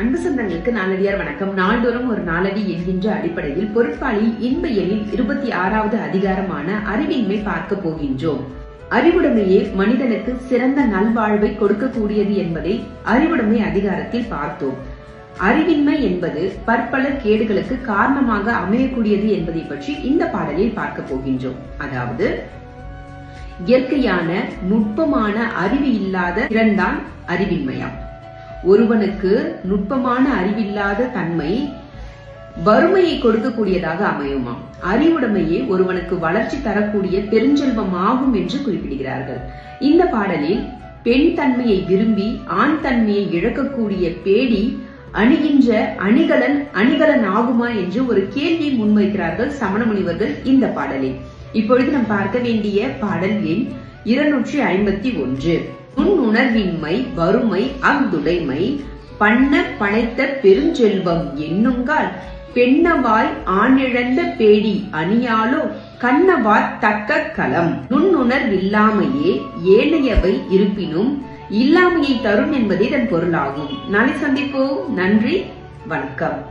அன்பு சொந்தங்களுக்கு நாளடியார் வணக்கம். நாள்தோறும் ஒரு நாளடி என்கின்ற அடிப்படையில் பொருட்பாலில் இன்ப எண்ணில் இருபத்தி ஆறாவது அதிகாரமான அறிவின்மை பார்க்க போகின்றோம். அறிவுடைமையே மனிதனுக்கு சிறந்த நல்வாழ்வை கொடுக்கக்கூடியது என்பதை அறிவுடைமை அதிகாரத்தில் பார்த்தோம். அறிவின்மை என்பது பற்பல கேடுகளுக்கு காரணமாக அமையக்கூடியது என்பதை பற்றி இந்த பாடலில் பார்க்க போகின்றோம். அதாவது இயற்கையான நுட்பமான அறிவு இல்லாத திறன்தான் அறிவின்மையாம். ஒருவனுக்கு நுட்பமான அறிவில்லாத தன்மை வறுமையை கொடுக்கக்கூடியதாக அமையுமாம். அறிவுடைமையே ஒருவனுக்கு வளர்ச்சி தரக்கூடிய பெருஞ்செல்வம் ஆகும் என்று குறிப்பிடுகிறார்கள். இந்த பாடலில் பெண் தன்மையை விரும்பி ஆண் தன்மையை இழக்கக்கூடிய பேடி அணிகின்ற அணிகலன் அணிகலன் ஆகுமா என்று ஒரு கேள்வியை முன்வைக்கிறார்கள் சமண முனிவர்கள் இந்த பாடலில். இப்பொழுது நாம் பார்க்க வேண்டிய பாடல் எண் இருநூற்றி ஐம்பத்தி ஒன்று. நுண்ணுணர்வின்மை வறுமை அங்குடைமை பண்ண பனைத்த பெருஞ்செல்வம் என்னுங்கால் பெண்ணவாய் ஆணிழந்த பேடி அணியாலோ கண்ணவார் தக்க களம். நுண்ணுணர்வில்லாமையே ஏனையவை இருப்பினும் இல்லாமையை தரும் என்பதே இதன் பொருளாகும். நாளை சந்திப்போம். நன்றி. வணக்கம்.